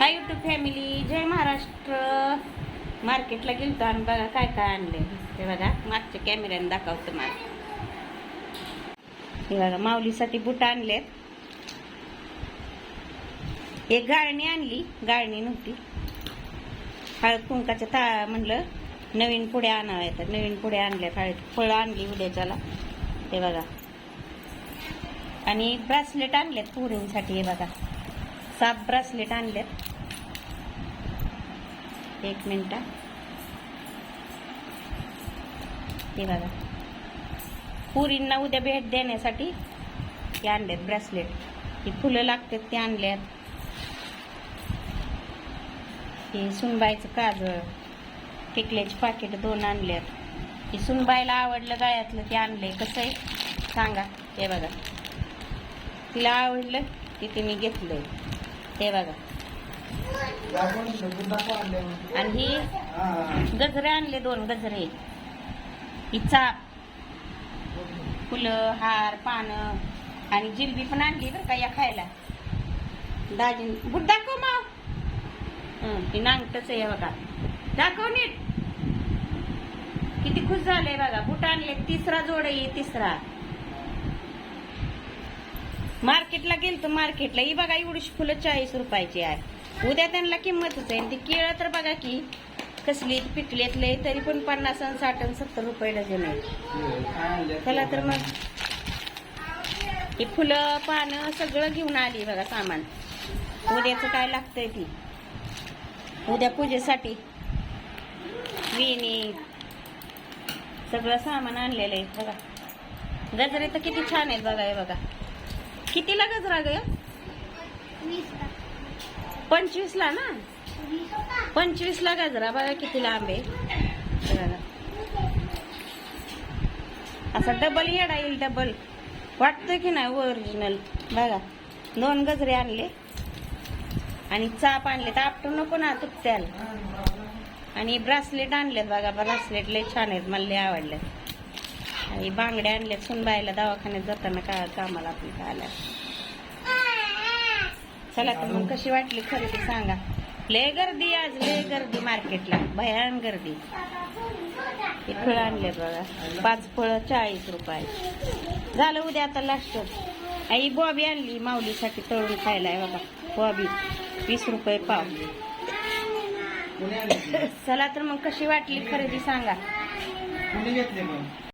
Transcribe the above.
हाय YouTube family जय महाराष्ट्र. मार्केटला गेलतो आणि बघा काय काय आणले ते बघा मागच्या कॅमेऱ्याने दाखवतो मला हे बघा माऊलीसाठी बुट आणलेत. एक गाळणी आणली गाळणी नव्हती. हळद कुंकाच्या ता म्हणलं नवीन पुढे आणाव्या तर नवीन पुढे आणल्यात हळद फळं आणली उद्याच्याला. ते बघा. आणि ब्रासलेट आणलेत पोरींसाठी हे बघा. सात ब्रासलेट आणलेत. एक मिनिट. हे बघा. पुरींना उद्या भेट देण्यासाठी हे आणलेत ब्रेसलेट ही फुलं लागतात ते आणल्यात. हे सुनबाईचं काजळ टिकल्याची पाकिट दोन आणल्यात. हे सुनबाईला आवडलं गाळ्यातलं ते आणलंय. कसं आहे? सांगा. हे बघा. तिला आवडलं की तिने घेतलंय. हे बघा. आणि ही गजरे आणले दोन गजरे. ही चाप फुलं हार पानं आणि जिलबी पण आणली बरं का या खायला. दाजी गुड दाखव माव हं, नांगटच आहे बघा. दाखव नीट. किती खुश झाले बघा. बुट आणले तिसरा जोड आहे तिसरा. मार्केटला गेलतो मार्केटला. ही बघा एवढीशी फुलं चाळीस रुपयाची आहे. उद्या त्यांना किंमतच आहे. ती केळं तर बघा की कसली पिकलेतले तरी पण पन्नास आणि साठ आणि सत्तर रुपये डझन आहे. चला तर मग ही फुलं पानं सगळं घेऊन आली बघा सामान. उद्याचं काय लागतंय ती? उद्या पूजेसाठी वेणी सगळं सामान आणलेलं आहे बघा. गजरे तर किती छान आहेत बघा हे बघा. कितीला गजरा ग? पंचवीस ला ना? पंचवीस ला गजरा बघा किती लांब आहे. असा डबल येडा येईल डबल वाटतं की नाही ओरिजिनल बघा. दोन गजरे आणले. आणि चाप आणले. तर आपटू नको ना तुटत्याल आणि ब्रासलेट आणलेत बघा. ब्रासलेट लय छान आहेत. मला लय आवडले आणि बांगड्या आणल्यात. सुनबाईला दवाखान्यात जाताना का कामाला आपण काय आल्या चला तर मग कशी वाटली खरेदी सांगा. लय गर्दी आज लय गर्दी मार्केटला भयान गर्दी. हे फळं आणले बघा. पाच फळं चाळीस रुपये. झालं उद्या आता लास्ट आई बॉबी आणली माऊलीसाठी तळून खायला आहे बघा. बॉबी वीस रुपये पाव. चला तर मग कशी वाटली खरेदी सांगा. घेतले मग?